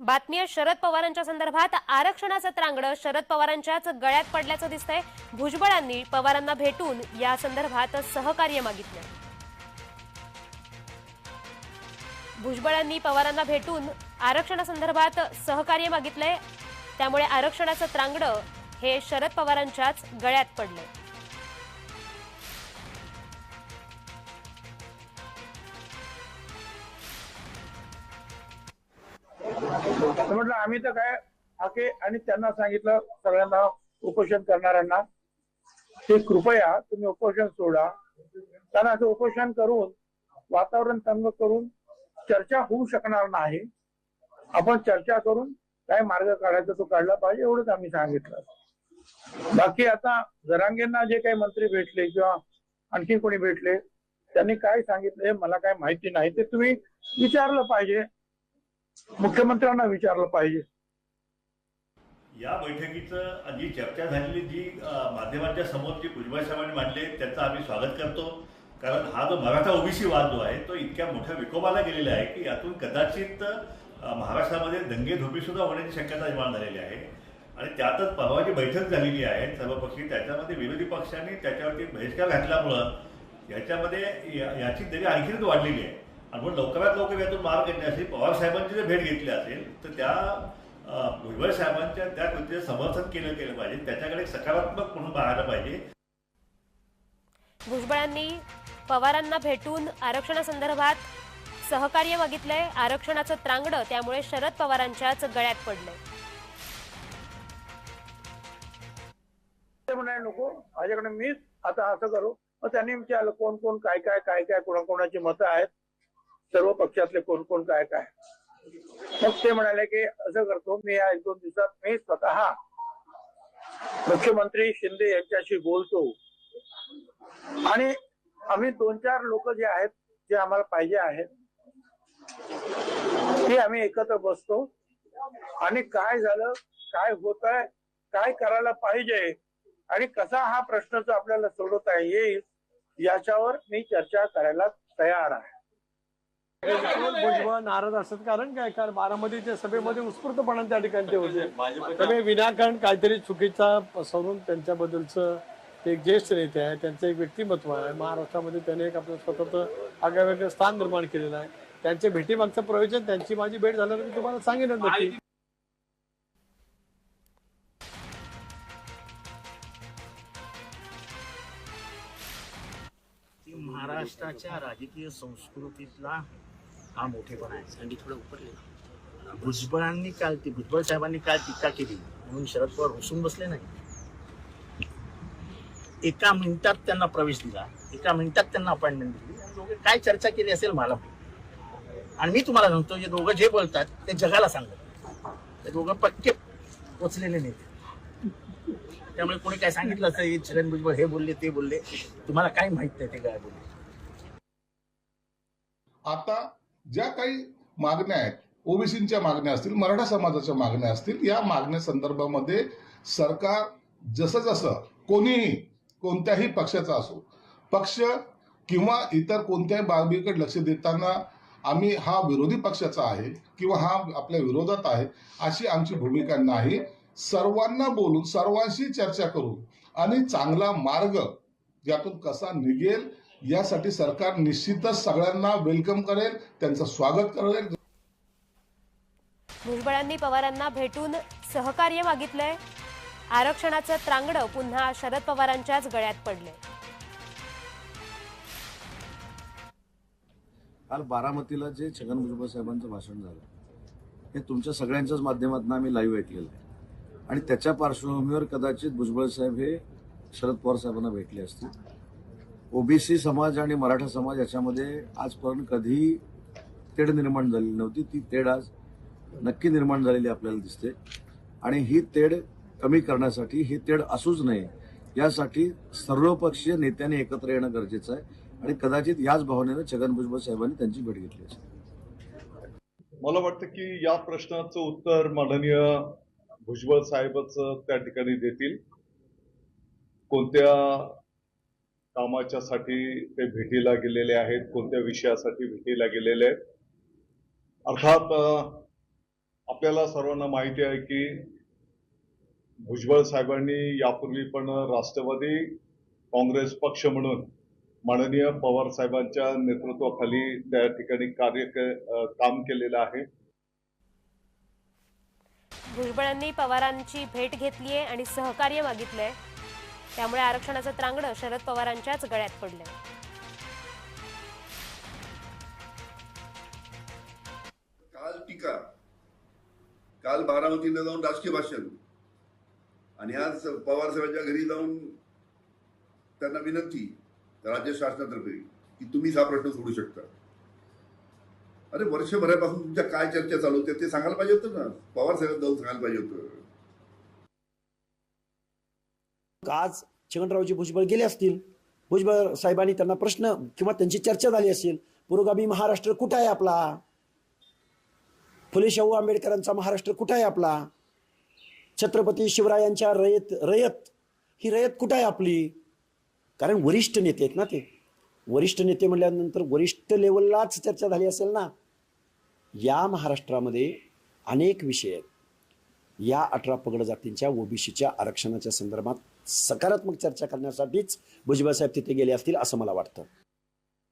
बातमी शरद पवारांच्या संदर्भात आरक्षणाचं त्रांगडं शरद पवारांच्याच गळ्यात पडल्याचं दिसतंय. भुजबळांनी पवारांना भेटून या संदर्भात सहकार्य मागितलं भुजबळांनी पवारांना भेटून आरक्षणासंदर्भात सहकार्य मागितलंय. त्यामुळे आरक्षणाचं त्रांगडं हे शरद पवारांच्याच गळ्यात पडलंय. तर म्हटलं आम्ही तर काय हाके आणि त्यांना सांगितलं सगळ्यांना उपोषण करणाऱ्यांना की कृपया तुम्ही उपोषण सोडा. कारण असं उपोषण करून वातावरण तंग करून चर्चा होऊ शकणार नाही. आपण चर्चा करून काय मार्ग काढायचा तो काढला पाहिजे एवढंच आम्ही सांगितलं. बाकी आता जरांगेंना जे काही मंत्री भेटले किंवा आणखी कोणी भेटले त्यांनी काय सांगितलं हे मला काय माहिती नाही. ते तुम्ही विचारलं पाहिजे. मुख्यमंत्र्यांना विचारलं पाहिजे. या बैठकीचं जी चर्चा झालेली जी माध्यमांच्या समोर जी भुजबळ साहेबांनी मांडली त्याचं आम्ही स्वागत करतो. कारण हा जो मराठा ओबीसी वाद जो आहे तो इतक्या मोठ्या विकोपाला गेलेला आहे की यातून कदाचित महाराष्ट्रामध्ये महाराष्ट्रामध्ये दंगेधोपी सुद्धा होण्याची शक्यता निर्माण झालेली आहे. आणि त्यातच परवा जी बैठक झालेली आहे सर्वपक्षी त्याच्यामध्ये विरोधी पक्षांनी त्याच्यावरती बहिष्कार घातल्यामुळं याच्यामध्ये याची दरी आणखीनच वाढलेली आहे. आणि म्हणून लवकरात लवकर यातून मार्ग काढण्यासाठी पवार साहेबांची जर भेट घेतली असेल तर त्या भुजबळ साहेबांच्या त्या कृतीचं समर्थन केलं केलं पाहिजे. त्याच्याकडे सकारात्मक म्हणून पाहायला पाहिजे. भुजबळांनी पवारांना भेटून आरक्षणासंदर्भात सहकार्य मागितलंय. आरक्षणाचं त्रांगडं त्यामुळे शरद पवारांच्याच गळ्यात पडलंय. ते म्हणाले नको माझ्याकडे मीच आता असं करू. मग त्यांनी विचारलं कोण कोण काय काय काय काय कोणाकोणाची मतं आहेत? सर्व पक्षातले कोण कोण काय काय. मग ते म्हणाले की असं करतो मी या एक दोन दिवसात मी स्वतः मुख्यमंत्री शिंदे यांच्याशी बोलतो. आणि आम्ही दोन चार लोक जे आहेत जे आम्हाला पाहिजे आहेत ते आम्ही एकत्र बसतो. आणि काय झालं काय होत आहे काय करायला पाहिजे आणि कसा हा प्रश्नच आपल्याला सोडवता येईल याच्यावर मी चर्चा करायला तयार आहे. भुजबळ नाराज असतात. कारण काय? कारण बारामतीच्या सभेमध्ये उत्स्फूर्तपणा त्या ठिकाणी ते होते. त्यामुळे विनाकारण काहीतरी चुकीचा पसरून त्यांच्याबद्दलचं ते एक ज्येष्ठ नेते आहे त्यांचं एक व्यक्तिमत्व आहे. महाराष्ट्रामध्ये त्याने एक आपलं स्वतंत्र आगळेवेगळं स्थान निर्माण केलेलं आहे. त्यांच्या भेटीमागचं प्रयोजन त्यांची माझी भेट झाल्यावर मी तुम्हाला सांगेन नक्की. महाराष्ट्राच्या राजकीय संस्कृतीतला हा मोठेपणा आहे आणि थोडं उपरले. भुजबळांनी काल ती भुजबळ साहेबांनी काल टीका केली. म्हणून शरद पवार हुसून बसले नाही. एका मिनिटात त्यांना प्रवेश दिला. एका मिनिटात त्यांना अपॉइंटमेंट दिली. आणि दोघे काय चर्चा केली असेल मला आणि मी तुम्हाला सांगतो जे दोघं जे बोलतात ते जगाला सांगत ते दोघं पक्के पोचलेले नेते त्यामुळे कोणी काय सांगितलं असं हे छगन भुजबळ हे बोलले ते बोलले. तुम्हाला काय माहीत नाही ते काय बोलले? आता ज्या काही मागण्या आहेत ओबीसीच्या मागण्या असतील मराठा समाजाच्या मागण्या असतील या मागण्या संदर्भामध्ये सरकार जसं जसं कोणीही कोणत्याही पक्षाचा असो पक्ष किंवा इतर कोणत्याही बाबीकडे लक्ष देताना आम्ही हा विरोधी पक्षाचा आहे किंवा हा आपल्या विरोधात आहे अशी आमची भूमिका नाही. सर्वांना बोलून सर्वांशी चर्चा करून आणि चांगला मार्ग यातून कसा निघेल यासाठी सरकार निश्चितच सगळ्यांना वेलकम करेल त्यांचं स्वागत करेल. भुजबळांनी पवारांना भेटून सहकार्य मागितलंय. आरक्षणाचं त्रांगडं पुन्हा शरद पवारांच्याच गळ्यात पडलंय. काल बारामतीला जे छगन भुजबळ साहेबांचं भाषण झालं हे तुमच्या सगळ्यांच्याच माध्यमातून आम्ही लाईव्ह ऐकलेलं आहे. आणि त्याच्या पार्श्वभूमीवर कदाचित भुजबळ साहेब हे शरद पवार साहेबांना भेटले असतील. ओबीसी समाज आणि मराठा समाज याच्यामध्ये आजपर्यंत कधीही तेढ निर्माण झालेली नव्हती. ती तेढ आज नक्की निर्माण झालेली आपल्याला दिसते. आणि ही तेढ कमी करण्यासाठी ही तेढ असूच नये यासाठी सर्वपक्षीय नेत्यांनी एकत्र येणं गरजेचं आहे. आणि कदाचित याच भावनेनं छगन भुजबळ साहेबांनी त्यांची भेट घेतली असेल. मला वाटतं की या प्रश्नाचं उत्तर माननीय भुजबळ साहेबच त्या ठिकाणी देतील. कोणत्या कामाच्यासाठी ते भेटीला गेलेले आहेत कोणत्या विषयासाठी भेटीला गेलेले आहेत. अर्थात आपल्याला सर्वांना माहिती आहे की भुजबळ साहेबांनी यापूर्वी पण राष्ट्रवादी काँग्रेस पक्ष म्हणून माननीय पवार साहेबांच्या नेतृत्वाखाली त्या ठिकाणी कार्य काम केलेलं आहे. भुजबळांनी पवारांची भेट घेतली आहे आणि सहकार्य मागितलंय. त्यामुळे आरक्षणाचं त्रांगडं शरद पवारांच्याच गळ्यात पडलंय काल टीका. काल बारामतीला जाऊन राजकीय भाषण. आणि आज पवार साहेबांच्या घरी जाऊन त्यांना विनंती राज्य शासनातर्फे की तुम्हीच हा प्रश्न सोडू शकता. अरे वर्षभरापासून तुमच्या काय चर्चा चालू होत्या ते सांगायला पाहिजे होतं ना? पवार साहेब जाऊन सांगायला पाहिजे होतं. आज छगनरावजी भुजबळ गेले असतील भुजबळ साहेबांनी त्यांना प्रश्न किंवा त्यांची चर्चा झाली असेल पुरोगामी महाराष्ट्र कुठं आहे आपला? फुले शाहू आंबेडकरांचा महाराष्ट्र कुठं आहे आपला? छत्रपती शिवरायांच्या रयत रयत ही रयत कुठं आहे आपली? कारण वरिष्ठ नेते आहेत ना ते. वरिष्ठ नेते म्हटल्यानंतर वरिष्ठ लेवललाच चर्चा झाली असेल ना. या महाराष्ट्रामध्ये अनेक विषय आहेत. या अठरा पगड जातींच्या ओबीसीच्या आरक्षणाच्या संदर्भात सकारात्मक चर्चा करण्यासाठीच भुजबळ साहेब तिथे गेले असतील असं मला वाटतं.